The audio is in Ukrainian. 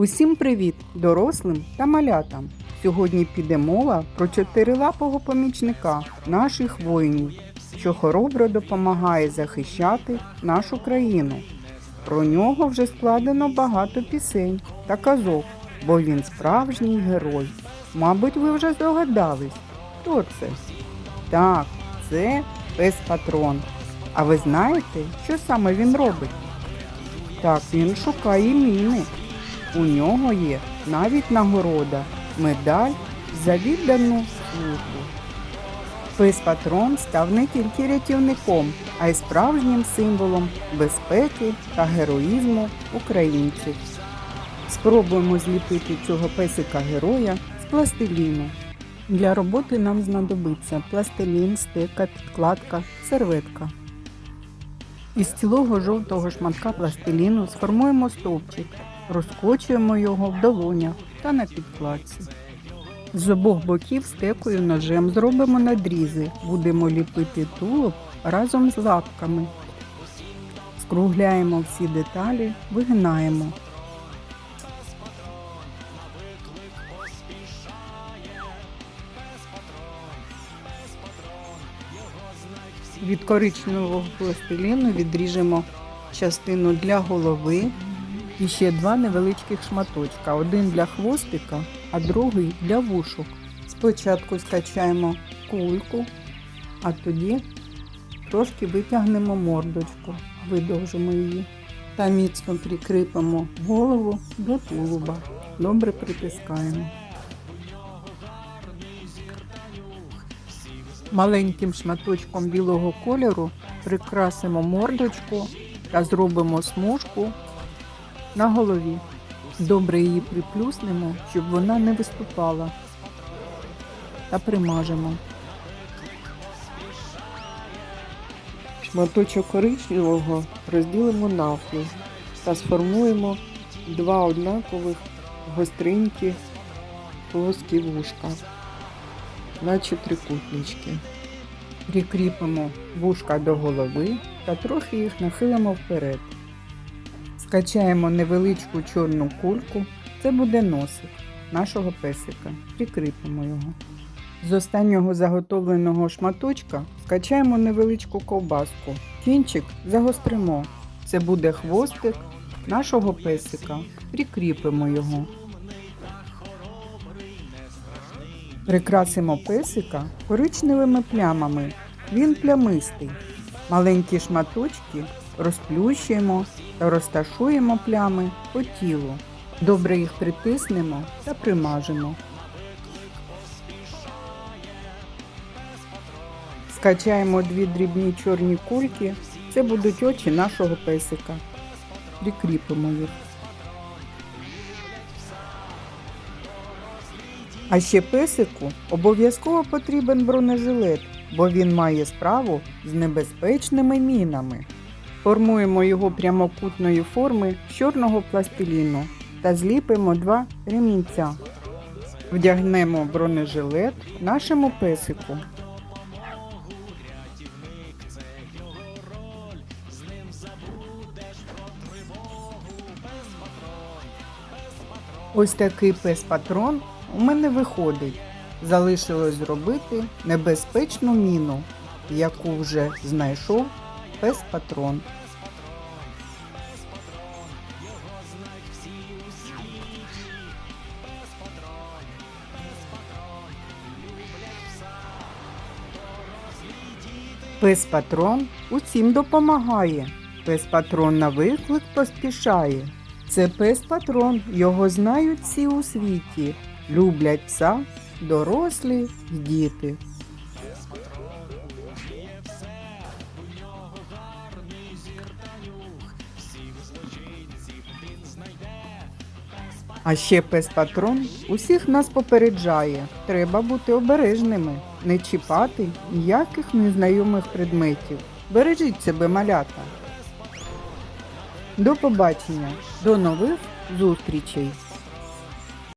Усім привіт, дорослим та малятам! Сьогодні піде мова про чотирилапого помічника наших воїнів, що хоробро допомагає захищати нашу країну. Про нього вже складено багато пісень та казок, бо він справжній герой. Мабуть, ви вже здогадались, хто це? Так, це пес патрон. А ви знаєте, що саме він робить? Так, він шукає міни. У нього є навіть нагорода, медаль за віддану службу. Пес патрон став не тільки рятівником, а й справжнім символом безпеки та героїзму українців. Спробуємо зліпити цього песика-героя з пластиліну. Для роботи нам знадобиться пластилін, стека, підкладка, серветка. Із цілого жовтого шматка пластиліну сформуємо стовпчик, розкочуємо його в долонях та на підкладці. З обох боків стекою ножем зробимо надрізи, будемо ліпити тулуб разом з лапками. Скругляємо всі деталі, вигинаємо. Від коричневого пластиліну відріжемо частину для голови і ще два невеличких шматочка. Один для хвостика, а другий для вушок. Спочатку скачаємо кульку, а тоді трошки витягнемо мордочку, видовжимо її та міцно прикріпимо голову до тулуба. Добре притискаємо. Маленьким шматочком білого кольору прикрасимо мордочку та зробимо смужку на голові. Добре її приплюснемо, щоб вона не виступала. Та примажемо. Шматочок коричневого розділимо навпіл та сформуємо два однакових гостренькі плоскі вушка, наче трикутнички. Прикріпимо вушка до голови та трохи їх нахилимо вперед. Скачаємо невеличку чорну кульку. Це буде носик нашого песика. Прикріпимо його. З останнього заготовленого шматочка скачаємо невеличку ковбаску. Кінчик загостримо. Це буде хвостик нашого песика. Прикріпимо його. Прикрасимо песика коричневими плямами. Він плямистий. Маленькі шматочки розплющуємо та розташуємо плями по тілу. Добре їх притиснемо та примажемо. Скачаємо дві дрібні чорні кульки. Це будуть очі нашого песика. Прикріпимо їх. А ще песику обов'язково потрібен бронежилет, бо він має справу з небезпечними мінами. Формуємо його прямокутної форми з чорного пластиліну та зліпимо два ремінця. Вдягнемо бронежилет нашому песику. Ось такий пес-патрон у мене виходить. Залишилось зробити небезпечну міну, яку вже знайшов пес-патрон. Пес-патрон усім допомагає. Пес-патрон на виклик поспішає. Це пес-патрон, його знають всі у світі. Люблять пса, дорослі й діти. А ще пес-патрон усіх нас попереджає. Треба бути обережними, не чіпати ніяких незнайомих предметів. Бережіть себе, малята. До побачення, до нових зустрічей!